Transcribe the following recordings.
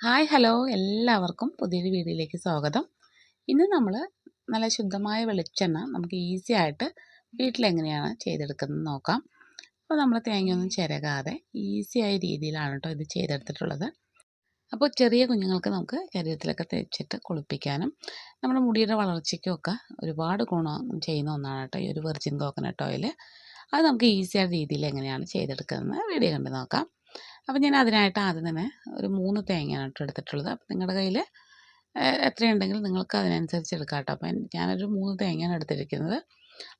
Hi hello. എല്ലാവർക്കും പുതിയൊരു വീഡിയോയിലേക്ക് സ്വാഗതം. ഇന്ന് നമ്മൾ നല്ല ശുദ്ധമായ വെളിച്ചെണ്ണ നമുക്ക് ഈസി ആയിട്ട് വീട്ടിലെങ്ങനെയാണ് ചെയ്തെടുക്കുന്നത് നോക്കാം. അപ്പോൾ നമ്മൾ തേങ്ങയൊന്നും ചിരകാതെ ഈസിയായ രീതിയിലാണ് കേട്ടോ ഇത് ചെയ്തെടുത്തിട്ടുള്ളത്. അപ്പോൾ ചെറിയ കുഞ്ഞുങ്ങൾക്ക് നമുക്ക് ശരീരത്തിലൊക്കെ തേച്ചിട്ട് കുളിപ്പിക്കാനും നമ്മുടെ മുടിയുടെ വളർച്ചയ്ക്കുമൊക്കെ ഒരുപാട് ഗുണം ചെയ്യുന്ന ഒന്നാണ് കേട്ടോ ഈ ഒരു വെർജിൻ കോക്കനട്ട് ഓയിൽ അത് നമുക്ക് ഈസിയായ രീതിയിൽ എങ്ങനെയാണ് ചെയ്തെടുക്കുന്നത് വീഡിയോ കണ്ട് നോക്കാം. അപ്പോൾ ഞാൻ അതിനായിട്ട് ആദ്യം തന്നെ ഒരു മൂന്ന് തേങ്ങയാണ് കേട്ടോ എടുത്തിട്ടുള്ളത് അപ്പോൾ നിങ്ങളുടെ കയ്യിൽ എത്രയുണ്ടെങ്കിൽ നിങ്ങൾക്ക് അതിനനുസരിച്ച് എടുക്കാം കേട്ടോ. അപ്പം ഞാനൊരു മൂന്ന് തേങ്ങയാണ് എടുത്തിരിക്കുന്നത്.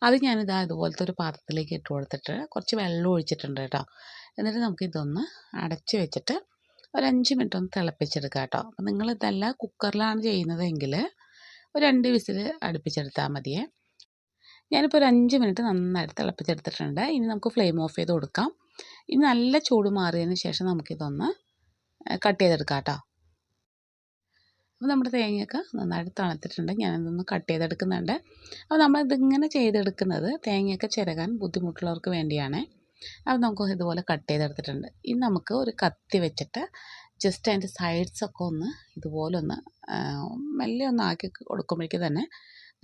അത് ഞാനിതാ ഇതുപോലത്തെ ഒരു പാത്രത്തിലേക്ക് ഇട്ട് കൊടുത്തിട്ട് കുറച്ച് വെള്ളം ഒഴിച്ചിട്ടുണ്ട് കേട്ടോ. എന്നിട്ട് നമുക്ക് ഇതൊന്ന് അടച്ച് വെച്ചിട്ട് ഒരു അഞ്ച് മിനിറ്റ് ഒന്ന് തിളപ്പിച്ചെടുക്കാം കേട്ടോ. അപ്പം നിങ്ങൾ ഇതല്ല കുക്കറിലാണ് ചെയ്യുന്നതെങ്കിൽ ഒരു രണ്ട് വിസിൽ അടുപ്പിച്ചെടുത്താൽ മതിയേ. ഞാനിപ്പോൾ ഒരു അഞ്ച് മിനിറ്റ് നന്നായിട്ട് തിളപ്പിച്ചെടുത്തിട്ടുണ്ട്. ഇനി നമുക്ക് ഫ്ലെയിം ഓഫ് ചെയ്ത് കൊടുക്കാം. ഇനി നല്ല ചൂട് മാറിയതിന് ശേഷം നമുക്കിതൊന്ന് കട്ട് ചെയ്തെടുക്കാം കേട്ടോ. അപ്പോൾ നമ്മുടെ തേങ്ങയൊക്കെ നന്നായിട്ട് തണുത്തിട്ടുണ്ട്. ഞാനിതൊന്ന് കട്ട് ചെയ്തെടുക്കുന്നുണ്ട്. അപ്പോൾ നമ്മളിതിങ്ങനെ ചെയ്തെടുക്കുന്നത് തേങ്ങയൊക്കെ ചിരകാൻ ബുദ്ധിമുട്ടുള്ളവർക്ക് വേണ്ടിയാണ്. അപ്പോൾ നമുക്ക് ഇതുപോലെ കട്ട് ചെയ്തെടുത്തിട്ടുണ്ട്. ഇനി നമുക്ക് ഒരു കത്തി വെച്ചിട്ട് ജസ്റ്റ് അതിന്റെ സൈഡ്സൊക്കെ ഒന്ന് ഇതുപോലെ ഒന്ന് മെല്ലെ ഒന്ന് ആക്കി കൊടുക്കുമ്പോഴേക്ക് തന്നെ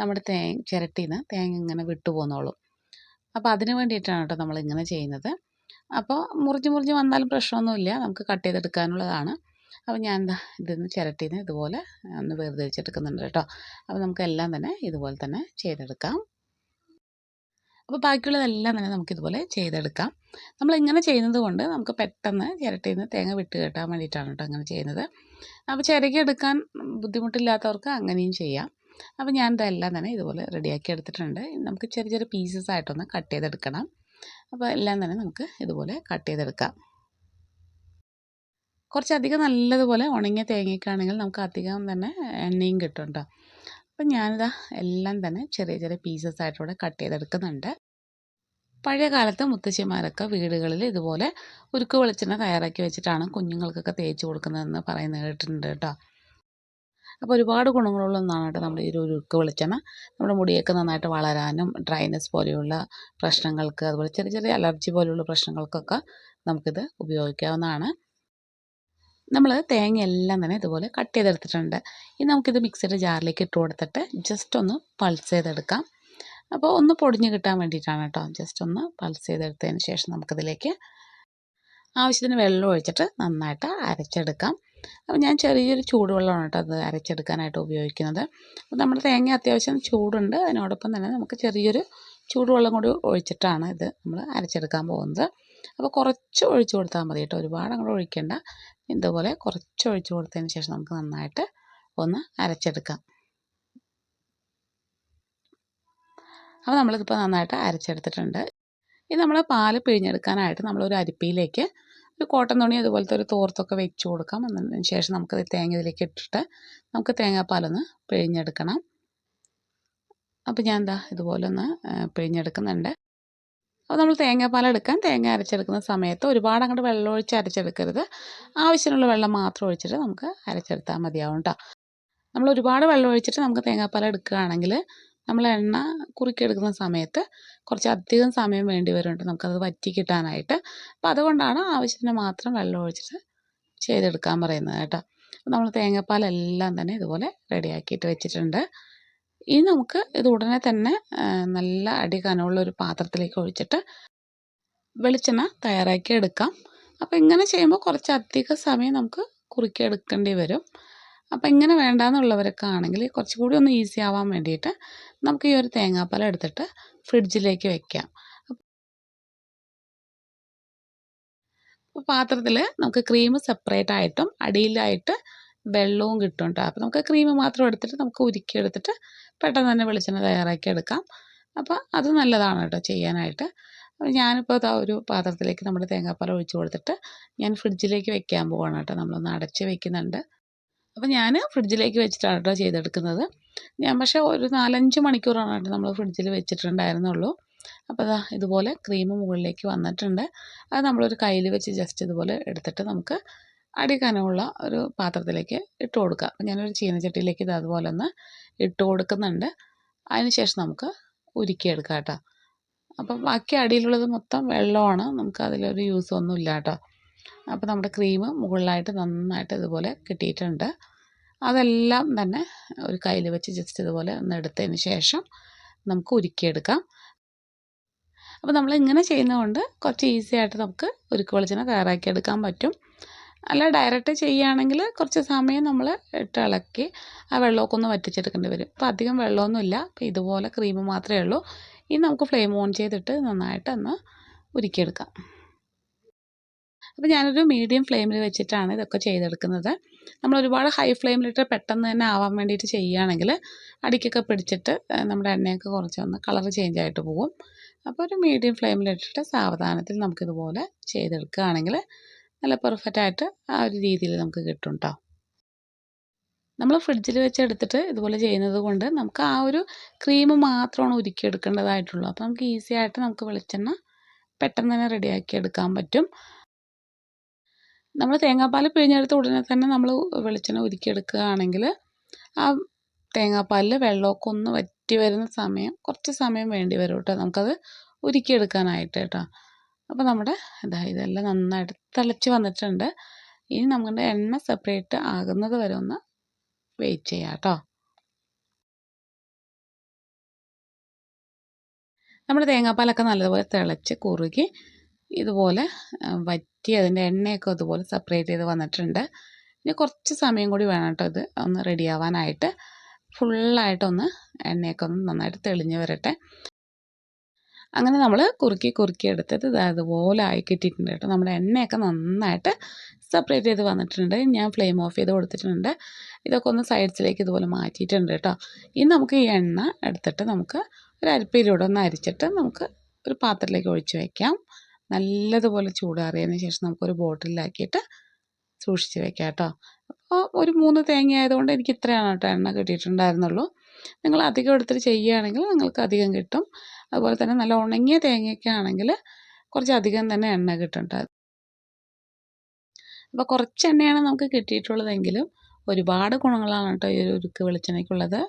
നമ്മുടെ തേങ്ങ ചിരട്ടിയിൽ നിന്ന് തേങ്ങ ഇങ്ങനെ വിട്ടു പോന്നോളും. അപ്പോൾ അതിന് വേണ്ടിയിട്ടാണ് കേട്ടോ നമ്മളിങ്ങനെ ചെയ്യുന്നത്. അപ്പോൾ മുറിഞ്ഞ് മുറിഞ്ഞ് വന്നാലും പ്രശ്നമൊന്നുമില്ല. നമുക്ക് കട്ട് ചെയ്തെടുക്കാനുള്ളതാണ്. അപ്പോൾ ഞാൻ എന്താ ഇതിന്ന് ചിരട്ടിന്ന് ഇതുപോലെ ഒന്ന് വേർതിരിച്ചെടുക്കുന്നുണ്ട് കേട്ടോ. അപ്പോൾ നമുക്കെല്ലാം തന്നെ ഇതുപോലെ തന്നെ ചെയ്തെടുക്കാം. അപ്പോൾ ബാക്കിയുള്ളതെല്ലാം തന്നെ നമുക്കിതുപോലെ ചെയ്തെടുക്കാം. നമ്മൾ ഇങ്ങനെ ചെയ്യുന്നത് കൊണ്ട് നമുക്ക് പെട്ടെന്ന് ചിരട്ടിയിൽ നിന്ന് തേങ്ങ വിട്ട് കെട്ടാൻ വേണ്ടിയിട്ടാണ് കേട്ടോ അങ്ങനെ ചെയ്യുന്നത്. അപ്പോൾ ചിരകി എടുക്കാൻ ബുദ്ധിമുട്ടില്ലാത്തവർക്ക് അങ്ങനെയും ചെയ്യാം. അപ്പോൾ ഞാൻ ഇതെല്ലാം തന്നെ ഇതുപോലെ റെഡിയാക്കി എടുത്തിട്ടുണ്ട്. നമുക്ക് ചെറിയ ചെറിയ പീസസ് ആയിട്ടൊന്ന് കട്ട് ചെയ്തെടുക്കണം. അപ്പോൾ എല്ലാം തന്നെ നമുക്ക് ഇതുപോലെ കട്ട് ചെയ്തെടുക്കാം. കുറച്ചധികം നല്ലതുപോലെ ഉണങ്ങിയ തേങ്ങയ്ക്കാണെങ്കിൽ നമുക്ക് അധികം തന്നെ എണ്ണയും കിട്ടും കേട്ടോ അപ്പം ഞാനിതാ എല്ലാം തന്നെ ചെറിയ ചെറിയ പീസസ് ആയിട്ടൂടെ കട്ട് ചെയ്തെടുക്കുന്നുണ്ട്. പഴയ കാലത്ത് മുത്തശ്ശിമാരൊക്കെ വീടുകളിൽ ഇതുപോലെ ഉരുക്ക് വെളിച്ചെണ്ണ തയ്യാറാക്കി വെച്ചിട്ടാണ് കുഞ്ഞുങ്ങൾക്കൊക്കെ തേച്ച് കൊടുക്കുന്നതെന്ന് പറയുന്നത് കേട്ടിട്ടുണ്ട് കേട്ടോ അപ്പോൾ ഒരുപാട് ഗുണങ്ങളുള്ള ഒന്നാണ് നമ്മുടെ ഈ ഒരു ഉരുക്ക് വെളിച്ചെണ്ണ. നമ്മുടെ മുടിയൊക്കെ നന്നായിട്ട് വളരാനും ഡ്രൈനെസ് പോലെയുള്ള പ്രശ്നങ്ങൾക്ക് അതുപോലെ ചെറിയ ചെറിയ അലർജി പോലെയുള്ള പ്രശ്നങ്ങൾക്കൊക്കെ നമുക്കിത് ഉപയോഗിക്കാവുന്നതാണ്. നമ്മൾ തേങ്ങ എല്ലാം തന്നെ ഇതുപോലെ കട്ട് ചെയ്തെടുത്തിട്ടുണ്ട്. ഇനി നമുക്കിത് മിക്സിയുടെ ജാറിലേക്ക് ഇട്ട് കൊടുത്തിട്ട് ജസ്റ്റ് ഒന്ന് പൾസ് ചെയ്തെടുക്കാം. അപ്പോൾ ഒന്ന് പൊടിഞ്ഞ് കിട്ടാൻ വേണ്ടിയിട്ടാണ് കേട്ടോ. ജസ്റ്റ് ഒന്ന് പൾസ് ചെയ്തെടുത്തതിന് ശേഷം നമുക്കിതിലേക്ക് ആവശ്യത്തിന് വെള്ളം ഒഴിച്ചിട്ട് നന്നായിട്ട് അരച്ചെടുക്കാം. അപ്പോൾ ഞാൻ ചെറിയൊരു ചൂടുവെള്ളമാണ് കേട്ടോ അത് അരച്ചെടുക്കാനായിട്ട് ഉപയോഗിക്കുന്നത്. അപ്പോൾ നമ്മുടെ തേങ്ങ അത്യാവശ്യം ചൂടുണ്ട്. അതിനോടൊപ്പം തന്നെ നമുക്ക് ചെറിയൊരു ചൂടുവെള്ളം കൂടി ഒഴിച്ചിട്ടാണ് ഇത് നമ്മൾ അരച്ചെടുക്കാൻ പോകുന്നത്. അപ്പോൾ കുറച്ച് ഒഴിച്ചു കൊടുത്താൽ മതി കേട്ടോ. ഒരുപാട് അങ്ങോട്ട് ഒഴിക്കേണ്ട. ഇതുപോലെ കുറച്ച് ഒഴിച്ച് കൊടുത്തതിന് ശേഷം നമുക്ക് നന്നായിട്ട് ഒന്ന് അരച്ചെടുക്കാം. അപ്പോൾ നമ്മളിതിപ്പോൾ നന്നായിട്ട് അരച്ചെടുത്തിട്ടുണ്ട്. ഇനി നമ്മൾ പാൽ പിഴിഞ്ഞെടുക്കാനായിട്ട് നമ്മളൊരു അരിപ്പിയിലേക്ക് ഒരു കോട്ടൺ തുണി അതുപോലത്തെ ഒരു തോർത്തൊക്കെ വെച്ച് കൊടുക്കാം. എന്നതിന് ശേഷം നമുക്കത് തേങ്ങ ഇതിലേക്ക് ഇട്ടിട്ട് നമുക്ക് തേങ്ങാപ്പാലൊന്ന് പിഴിഞ്ഞെടുക്കണം. അപ്പോൾ ഞാൻ എന്താ ഇതുപോലെ ഒന്ന് പിഴിഞ്ഞെടുക്കുന്നുണ്ട്. അപ്പോൾ നമ്മൾ തേങ്ങാപ്പാൽ എടുക്കാൻ തേങ്ങ അരച്ചെടുക്കുന്ന സമയത്ത് ഒരുപാട് അങ്ങോട്ട് വെള്ളം ഒഴിച്ച് അരച്ചെടുക്കരുത്. ആവശ്യമുള്ള വെള്ളം മാത്രം ഒഴിച്ചിട്ട് നമുക്ക് അരച്ചെടുത്താൽ മതിയാവും കേട്ടോ നമ്മൾ ഒരുപാട് വെള്ളം ഒഴിച്ചിട്ട് നമുക്ക് തേങ്ങാപ്പാൽ എടുക്കുകയാണെങ്കിൽ നമ്മൾ എണ്ണ കുറുക്കിയെടുക്കുന്ന സമയത്ത് കുറച്ച് അധികം സമയം വേണ്ടി വരുന്നുണ്ട്. നമുക്കത് വറ്റി കിട്ടാനായിട്ട്. അപ്പം അതുകൊണ്ടാണ് ആവശ്യത്തിന് മാത്രം വെള്ളം ഒഴിച്ചിട്ട് ചെയ്തെടുക്കാൻ പറയുന്നത് കേട്ടോ. നമ്മൾ തേങ്ങാപ്പാലെല്ലാം തന്നെ ഇതുപോലെ റെഡിയാക്കിയിട്ട് വെച്ചിട്ടുണ്ട്. ഇനി നമുക്ക് ഇത് ഉടനെ തന്നെ നല്ല അടി കനമുള്ള ഒരു പാത്രത്തിലേക്ക് ഒഴിച്ചിട്ട് വെളിച്ചെണ്ണ തയ്യാറാക്കി എടുക്കാം. അപ്പോൾ ഇങ്ങനെ ചെയ്യുമ്പോൾ കുറച്ച് അധിക സമയം നമുക്ക് കുറുക്കിയെടുക്കേണ്ടി വരും. അപ്പോൾ ഇങ്ങനെ വേണ്ടാന്നുള്ളവരൊക്കെ ആണെങ്കിൽ കുറച്ചുകൂടി ഒന്ന് ഈസി ആവാൻ വേണ്ടിയിട്ട് നമുക്ക് ഈ ഒരു തേങ്ങാപ്പാൽ എടുത്തിട്ട് ഫ്രിഡ്ജിലേക്ക് വെക്കാം. അപ്പോൾ പാത്രത്തിൽ നമുക്ക് ക്രീം സെപ്പറേറ്റ് ആയിട്ടും അടിയിലായിട്ട് വെള്ളവും കിട്ടും കേട്ടോ അപ്പോൾ നമുക്ക് ക്രീം മാത്രം എടുത്തിട്ട് നമുക്ക് ഉരുക്കിയെടുത്തിട്ട് പെട്ടെന്ന് തന്നെ വെളിച്ചെണ്ണ തയ്യാറാക്കി എടുക്കാം. അപ്പോൾ അത് നല്ലതാണ് കേട്ടോ ചെയ്യാനായിട്ട്. അപ്പോൾ ഞാനിപ്പോൾ ആ ഒരു പാത്രത്തിലേക്ക് നമ്മുടെ തേങ്ങാപ്പാൽ ഒഴിച്ച് കൊടുത്തിട്ട് ഞാൻ ഫ്രിഡ്ജിലേക്ക് വെക്കാൻ പോവാണ് കേട്ടോ നമ്മളൊന്ന് അടച്ച് വെക്കുന്നുണ്ട്. അപ്പോൾ ഞാൻ ഫ്രിഡ്ജിലേക്ക് വെച്ചിട്ടാണ് കേട്ടോ ചെയ്തെടുക്കുന്നത്. ഞാൻ പക്ഷേ ഒരു നാലഞ്ച് മണിക്കൂറാണ് കേട്ടോ നമ്മൾ ഫ്രിഡ്ജിൽ വെച്ചിട്ടുണ്ടായിരുന്നുള്ളൂ. അപ്പോൾ അതാ ഇതുപോലെ ക്രീം മുകളിലേക്ക് വന്നിട്ടുണ്ട്. അത് നമ്മളൊരു കയ്യിൽ വെച്ച് ജസ്റ്റ് ഇതുപോലെ എടുത്തിട്ട് നമുക്ക് അടിക്കാനുള്ള ഒരു പാത്രത്തിലേക്ക് ഇട്ട് കൊടുക്കുക അപ്പം ഞാനൊരു ചീനച്ചട്ടിയിലേക്ക് ഇത് അതുപോലെ ഒന്ന് ഇട്ട് കൊടുക്കുന്നുണ്ട്. അതിന് ശേഷം നമുക്ക് ഉരുക്കിയെടുക്കാം കേട്ടോ അപ്പം ബാക്കി അടിയിലുള്ളത് മൊത്തം വെള്ളമാണ്. നമുക്ക് അതിലൊരു യൂസ് ഒന്നും ഇല്ല കേട്ടോ അപ്പോൾ നമ്മുടെ ക്രീം മുകളിലായിട്ട് നന്നായിട്ട് ഇതുപോലെ കിട്ടിയിട്ടുണ്ട്. അതെല്ലാം തന്നെ ഒരു കയ്യിൽ വെച്ച് ജസ്റ്റ് ഇതുപോലെ ഒന്ന് എടുത്തതിന് ശേഷം നമുക്ക് ഉരുക്കിയെടുക്കാം. അപ്പോൾ നമ്മൾ ഇങ്ങനെ ചെയ്യുന്നതുകൊണ്ട് കുറച്ച് ഈസി ആയിട്ട് നമുക്ക് ഉരുക്ക് വെളിച്ചെണ്ണ തയ്യാറാക്കി എടുക്കാൻ പറ്റും. അല്ല ഡയറക്റ്റ് ചെയ്യുകയാണെങ്കിൽ കുറച്ച് സമയം നമ്മൾ ഇട്ട് ഇളക്കി ആ വെള്ളമൊക്കെ ഒന്ന് വറ്റിച്ചെടുക്കേണ്ടി വരും. അപ്പോൾ അധികം വെള്ളമൊന്നുമില്ല. അപ്പോൾ ഇതുപോലെ ക്രീം മാത്രമേ ഉള്ളൂ. ഇനി നമുക്ക് ഫ്ലെയിം ഓൺ ചെയ്തിട്ട് നന്നായിട്ട് ഒന്ന് ഉരുക്കിയെടുക്കാം. അപ്പോൾ ഞാനൊരു മീഡിയം ഫ്ലെയിമിൽ വെച്ചിട്ടാണ് ഇതൊക്കെ ചെയ്തെടുക്കുന്നത്. നമ്മൾ ഒരുപാട് ഹൈ ഫ്ലെയിമിലിട്ട് പെട്ടെന്ന് തന്നെ ആവാൻ വേണ്ടിയിട്ട് ചെയ്യുകയാണെങ്കിൽ അടിക്കൊക്കെ പിടിച്ചിട്ട് നമ്മുടെ എണ്ണയൊക്കെ കുറച്ചൊന്ന് കളർ ചേഞ്ച് ആയിട്ട് പോകും അപ്പോൾ ഒരു മീഡിയം ഫ്ലെയിമിലിട്ടിട്ട് സാവധാനത്തിൽ നമുക്കിതുപോലെ ചെയ്തെടുക്കുകയാണെങ്കിൽ നല്ല പെർഫെക്റ്റായിട്ട് ആ ഒരു രീതിയിൽ നമുക്ക് കിട്ടും നമ്മൾ ഫ്രിഡ്ജിൽ വെച്ചെടുത്തിട്ട് ഇതുപോലെ ചെയ്യുന്നത് കൊണ്ട് നമുക്ക് ആ ഒരു ക്രീം മാത്രമാണ് ഉരുക്കിയെടുക്കേണ്ടതായിട്ടുള്ളൂ. അപ്പോൾ നമുക്ക് ഈസി ആയിട്ട് നമുക്ക് വെളിച്ചെണ്ണ പെട്ടെന്ന് തന്നെ റെഡിയാക്കി എടുക്കാൻ പറ്റും. നമ്മൾ തേങ്ങാപ്പാൽ പിഴിഞ്ഞെടുത്ത ഉടനെ തന്നെ നമ്മൾ വെളിച്ചെണ്ണ ഉരുക്കിയെടുക്കുകയാണെങ്കിൽ ആ തേങ്ങാപ്പാലിൽ വെള്ളമൊക്കെ ഒന്ന് വറ്റി വരുന്ന സമയം കുറച്ച് സമയം വേണ്ടി വരും കേട്ടോ. നമുക്കത് ഉരുക്കിയെടുക്കാനായിട്ട് കേട്ടോ. അപ്പോൾ നമ്മുടെ ഇതാ ഇതെല്ലാം നന്നായിട്ട് തിളച്ച് വന്നിട്ടുണ്ട്. ഇനി നമ്മുടെ എണ്ണ സെപ്പറേറ്റ് ആകുന്നത് വരെ ഒന്ന് വെയിറ്റ് ചെയ്യാം കേട്ടോ. നമ്മുടെ തേങ്ങാപ്പാലൊക്കെ നല്ലതുപോലെ തിളച്ച് കുറുകി ഇതുപോലെ വറ്റി അതിന്റെ എണ്ണയൊക്കെ അതുപോലെ സെപ്പറേറ്റ് ചെയ്ത് വന്നിട്ടുണ്ട്. ഇനി കുറച്ച് സമയം കൂടി വേണം കേട്ടോ ഇത് ഒന്ന് റെഡി ആവാനായിട്ട്. ഫുള്ളായിട്ടൊന്ന് എണ്ണയൊക്കെ ഒന്ന് നന്നായിട്ട് തെളിഞ്ഞ് വരട്ടെ. അങ്ങനെ നമ്മൾ കുറുക്കി കുറുക്കി എടുത്തത് അതുപോലെ ആയി കിട്ടിയിട്ടുണ്ട് കേട്ടോ. നമ്മുടെ എണ്ണയൊക്കെ നന്നായിട്ട് സെപ്പറേറ്റ് ചെയ്ത് വന്നിട്ടുണ്ട്. ഞാൻ ഫ്ലെയിം ഓഫ് ചെയ്ത് കൊടുത്തിട്ടുണ്ട്. ഇതൊക്കെ ഒന്ന് സൈഡ്സിലേക്ക് ഇതുപോലെ മാറ്റിയിട്ടുണ്ട് കേട്ടോ. ഇനി നമുക്ക് ഈ എണ്ണ എടുത്തിട്ട് നമുക്ക് ഒരു അരിപ്പയിലൂടെ ഒന്ന് അരിച്ചിട്ട് നമുക്ക് ഒരു പാത്രത്തിലേക്ക് ഒഴിച്ച് വയ്ക്കാം നല്ലതുപോലെ ചൂടാറിയതിന് ശേഷം നമുക്കൊരു ബോട്ടിലാക്കിയിട്ട് സൂക്ഷിച്ച് വെക്കാം കേട്ടോ. അപ്പോൾ ഒരു മൂന്ന് തേങ്ങ ആയതുകൊണ്ട് എനിക്ക് ഇത്രയാണ് കേട്ടോ എണ്ണ കിട്ടിയിട്ടുണ്ടായിരുന്നുള്ളൂ. നിങ്ങൾ അധികം എടുത്തിട്ട് ചെയ്യുകയാണെങ്കിൽ നിങ്ങൾക്ക് അധികം കിട്ടും. അതുപോലെ തന്നെ നല്ല ഉണങ്ങിയ തേങ്ങയൊക്കെ ആണെങ്കിൽ കുറച്ചധികം തന്നെ എണ്ണ കിട്ടുന്നുണ്ട് അപ്പോൾ കുറച്ച് എണ്ണയാണ് നമുക്ക് കിട്ടിയിട്ടുള്ളതെങ്കിലും ഒരുപാട് ഗുണങ്ങളാണ് കേട്ടോ ഈ ഒരു ഉരുക്ക് വെളിച്ചെണ്ണയ്ക്കുള്ളത്.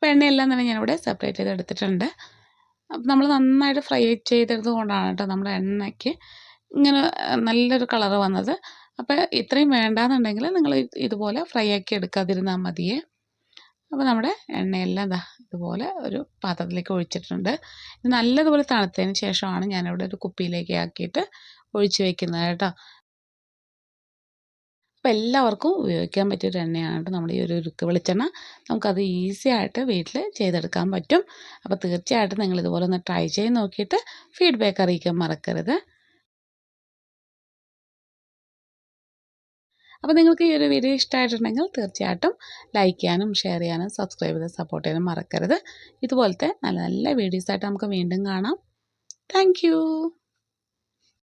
അപ്പോൾ എണ്ണയെല്ലാം തന്നെ ഞാനിവിടെ സെപ്പറേറ്റ് ചെയ്ത് എടുത്തിട്ടുണ്ട്. അപ്പം നമ്മൾ നന്നായിട്ട് ഫ്രൈ ചെയ്തെടുത്തത് കൊണ്ടാണ് കേട്ടോ നമ്മുടെ എണ്ണയ്ക്ക് ഇങ്ങനെ നല്ലൊരു കളർ വന്നത്. അപ്പോൾ ഇത്രയും വേണ്ടാന്നുണ്ടെങ്കിൽ നിങ്ങൾ ഇതുപോലെ ഫ്രൈ ആക്കി എടുക്കാതിരുന്നാൽ മതിയേ. അപ്പോൾ നമ്മുടെ എണ്ണയെല്ലാം ഇതാ ഇതുപോലെ ഒരു പാത്രത്തിലേക്ക് ഒഴിച്ചിട്ടുണ്ട്. നല്ലതുപോലെ തണുത്തതിന് ശേഷമാണ് ഞാനിവിടെ ഒരു കുപ്പിയിലേക്ക് ആക്കിയിട്ട് ഒഴിച്ച് വെക്കുന്നത് കേട്ടോ. അപ്പോൾ എല്ലാവർക്കും ഉപയോഗിക്കാൻ പറ്റിയൊരു എണ്ണയാണ് കേട്ടോ നമ്മുടെ ഈ ഒരു ഉരുക്ക് വെളിച്ചെണ്ണ. നമുക്കത് ഈസി ആയിട്ട് വീട്ടിൽ ചെയ്തെടുക്കാൻ പറ്റും. അപ്പോൾ തീർച്ചയായിട്ടും നിങ്ങൾ ഇതുപോലെ ഒന്ന് ട്രൈ ചെയ്ത് നോക്കിയിട്ട് ഫീഡ്ബാക്ക് അറിയിക്കാൻ മറക്കരുത്. അപ്പോൾ നിങ്ങൾക്ക് ഈ ഒരു വീഡിയോ ഇഷ്ടമായിട്ടുണ്ടെങ്കിൽ തീർച്ചയായിട്ടും ലൈക്ക് ചെയ്യാനും ഷെയർ ചെയ്യാനും സബ്സ്ക്രൈബ് ചെയ്ത് സപ്പോർട്ട് ചെയ്യാനും മറക്കരുത്. ഇതുപോലത്തെ നല്ല നല്ല വീഡിയോസായിട്ട് നമുക്ക് വീണ്ടും കാണാം. താങ്ക്